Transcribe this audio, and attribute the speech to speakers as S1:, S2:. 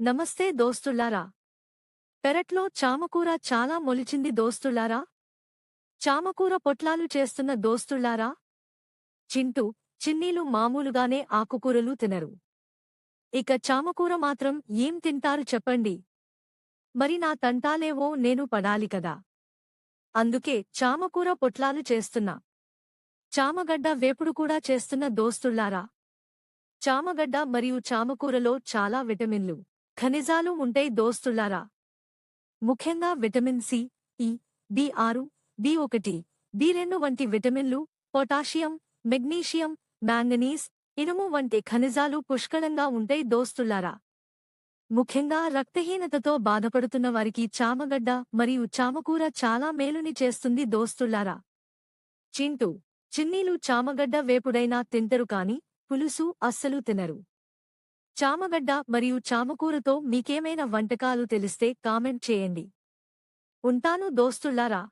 S1: నమస్తే దోస్తుల్లారా పెరట్లో చామకూర చాలా మొలిచింది దోస్తుల్లారా చామకూర పొట్లాలు చేస్తున్న దోస్తుల్లారా చింటూ చిన్నీలు మామూలుగానే ఆకుకూరలు తినరు. ఇక చామకూర మాత్రం ఏం తింటారు చెప్పండి. మరి నా తంటాలేవో నేను పడాలి కదా. అందుకే చామకూర పొట్లాలు చేస్తున్నా. చామగడ్డ వేపుడు కూడా చేస్తున్న దోస్తుల్లారా చామగడ్డ మరియు చామకూరలో చాలా విటమిన్లు. ఖనిజాలు ఉంటాయి దోస్తులారా. ముఖ్యంగా విటమిన్ సి ఇ బి ఆరు బి ఒకటి బి రెండు వంటి విటమిన్లు పొటాషియం మెగ్నీషియం మ్యాంగనీస్ ఇనుము వంటి ఖనిజాలు పుష్కళంగా ఉంటాయి దోస్తులారా. ముఖ్యంగా రక్తహీనతతో బాధపడుతున్న వారికి చామగడ్డ మరియు చామకూర చాలా మేలుని చేస్తుంది దోస్తులారా. చింటూ చిన్నీలు చామగడ్డ వేపుడైనా తింటరు కాని పులుసు అస్సలు తినరు. చామగడ్డ మరియు చామకూరతో మీకేమైనా వంటకాలు తెలిస్తే కామెంట్ చేయండి. ఉంటాను దోస్తుల్లారా!